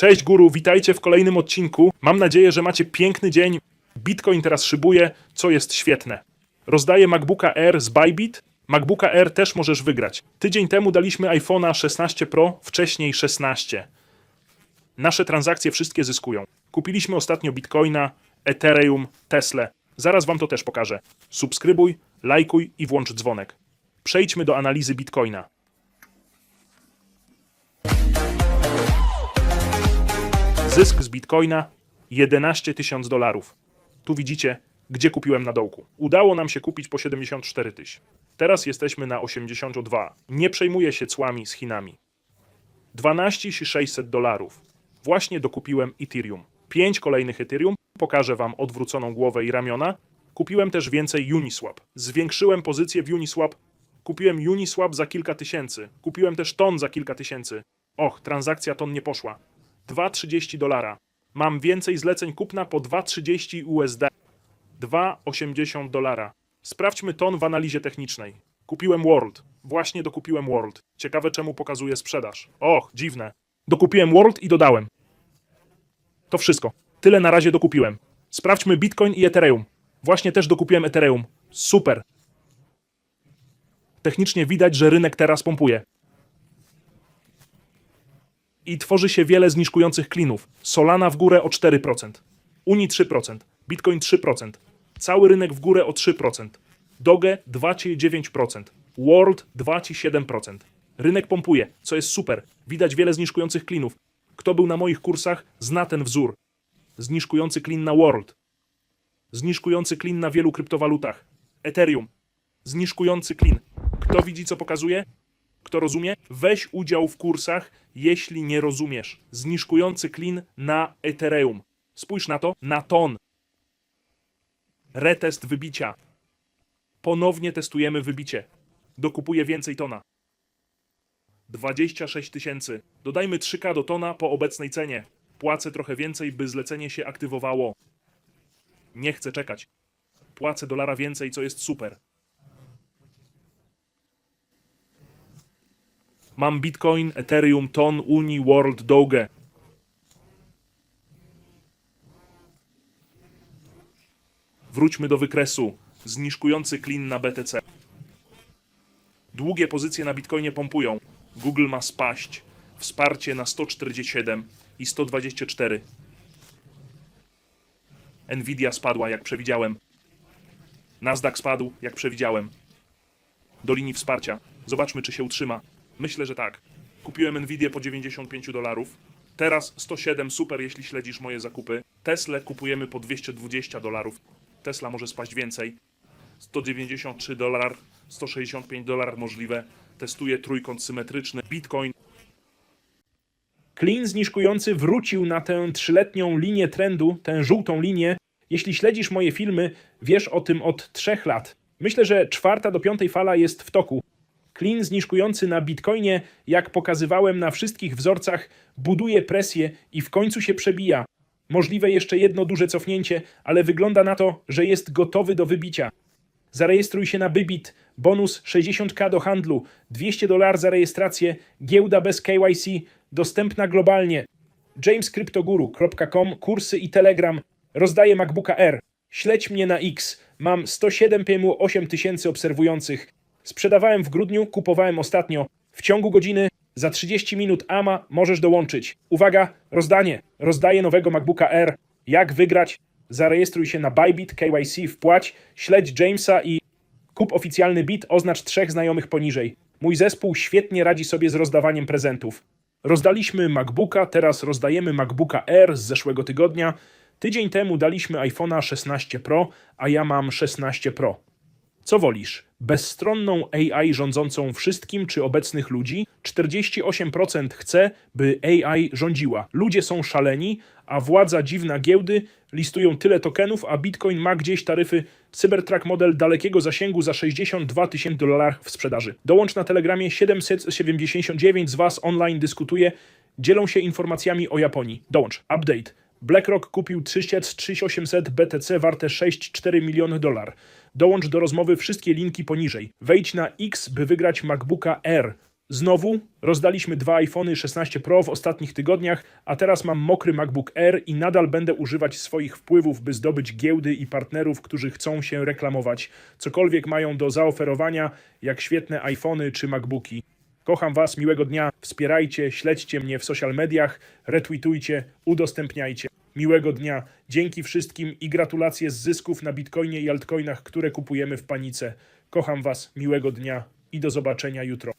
Cześć guru, witajcie w kolejnym odcinku. Mam nadzieję, że macie piękny dzień. Bitcoin teraz szybuje, co jest świetne. Rozdaję MacBooka Air z Bybit. MacBooka Air też możesz wygrać. Tydzień temu daliśmy iPhone'a 16 Pro, wcześniej 16. Nasze transakcje wszystkie zyskują. Kupiliśmy ostatnio Bitcoina, Ethereum, Tesla. Zaraz wam to też pokażę. Subskrybuj, lajkuj i włącz dzwonek. Przejdźmy do analizy Bitcoina. Zysk z Bitcoina 11 tysięcy dolarów. Tu widzicie, gdzie kupiłem na dołku. Udało nam się kupić po 74 tysięcy. Teraz jesteśmy na 82. Nie przejmuję się cłami z Chinami. 12 600 dolarów. Właśnie dokupiłem Ethereum. 5 kolejnych Ethereum. Pokażę wam odwróconą głowę i ramiona. Kupiłem też więcej Uniswap. Zwiększyłem pozycję w Uniswap. Kupiłem Uniswap za kilka tysięcy. Kupiłem też ton za kilka tysięcy. Och, transakcja ton nie poszła. 2,30 dolara. Mam więcej zleceń kupna po 2,30 USD. 2,80 dolara. Sprawdźmy ton w analizie technicznej. Kupiłem World. Właśnie dokupiłem World. Ciekawe czemu pokazuje sprzedaż. Och, dziwne. Dokupiłem World i dodałem. To wszystko. Tyle na razie dokupiłem. Sprawdźmy Bitcoin i Ethereum. Właśnie też dokupiłem Ethereum. Super. Technicznie widać, że rynek teraz pompuje. I tworzy się wiele zniżkujących klinów. Solana w górę o 4%, Uni 3%, Bitcoin 3%, cały rynek w górę o 3%, Doge 2,9%, World 2,7%. Rynek pompuje, co jest super. Widać wiele zniżkujących klinów. Kto był na moich kursach, zna ten wzór. Zniżkujący klin na World. Zniżkujący klin na wielu kryptowalutach. Ethereum. Zniżkujący klin. Kto widzi, co pokazuje? Kto rozumie? Weź udział w kursach, jeśli nie rozumiesz. Zniżkujący klin na Ethereum. Spójrz na to, na ton. Retest wybicia. Ponownie testujemy wybicie. Dokupuję więcej tona. 26 tysięcy. Dodajmy 3K do tona po obecnej cenie. Płacę trochę więcej, by zlecenie się aktywowało. Nie chcę czekać. Płacę dolara więcej, co jest super. Mam Bitcoin, Ethereum, Ton, Uni, World, Doge. Wróćmy do wykresu. Zniżkujący klin na BTC. Długie pozycje na Bitcoinie pompują. Google ma spaść. Wsparcie na 147 i 124. Nvidia spadła, jak przewidziałem. Nasdaq spadł, jak przewidziałem. Do linii wsparcia. Zobaczmy, czy się utrzyma. Myślę, że tak. Kupiłem Nvidię po 95 dolarów. Teraz 107 super, jeśli śledzisz moje zakupy. Tesla kupujemy po 220 dolarów. Tesla może spaść więcej. 193 dolar, 165 dolar możliwe. Testuję trójkąt symetryczny. Bitcoin. Klin zniżkujący wrócił na tę trzyletnią linię trendu, tę żółtą linię. Jeśli śledzisz moje filmy, wiesz o tym od trzech lat. Myślę, że czwarta do piątej fala jest w toku. Klin zniżkujący na Bitcoinie, jak pokazywałem na wszystkich wzorcach, buduje presję i w końcu się przebija. Możliwe jeszcze jedno duże cofnięcie, ale wygląda na to, że jest gotowy do wybicia. Zarejestruj się na Bybit, bonus 60k do handlu, 200 dolar za rejestrację, giełda bez KYC, dostępna globalnie. jamescryptoguru.com, kursy i Telegram. Rozdaję MacBooka R. Śledź mnie na X. Mam 107 PMU 8000 obserwujących. Sprzedawałem w grudniu, kupowałem ostatnio. W ciągu godziny, za 30 minut AMA możesz dołączyć. Uwaga, rozdanie. Rozdaję nowego MacBooka R. Jak wygrać? Zarejestruj się na Bybit, KYC, wpłać, śledź Jamesa i kup oficjalny bit, oznacz trzech znajomych poniżej. Mój zespół świetnie radzi sobie z rozdawaniem prezentów. Rozdaliśmy MacBooka, teraz rozdajemy MacBooka Air z zeszłego tygodnia. Tydzień temu daliśmy iPhone'a 16 Pro, a ja mam 16 Pro. Co wolisz? Bezstronną AI rządzącą wszystkim czy obecnych ludzi? 48% chce, by AI rządziła. Ludzie są szaleni, a władza dziwna giełdy listują tyle tokenów, a Bitcoin ma gdzieś taryfy Cybertruck model dalekiego zasięgu za 62 tysięcy dolarów w sprzedaży. Dołącz na Telegramie 779 z Was online dyskutuje, dzielą się informacjami o Japonii. Dołącz. Update. BlackRock kupił 3800 BTC warte 6,4 miliony dolar. Dołącz do rozmowy wszystkie linki poniżej. Wejdź na X, by wygrać MacBooka R. Znowu rozdaliśmy dwa iPhony 16 Pro w ostatnich tygodniach, a teraz mam mokry MacBook Air i nadal będę używać swoich wpływów, by zdobyć giełdy i partnerów, którzy chcą się reklamować. Cokolwiek mają do zaoferowania, jak świetne iPhony czy MacBooki. Kocham Was, miłego dnia, wspierajcie, śledźcie mnie w social mediach, retweetujcie, udostępniajcie. Miłego dnia, dzięki wszystkim i gratulacje z zysków na Bitcoinie i altcoinach, które kupujemy w panice. Kocham Was, miłego dnia i do zobaczenia jutro.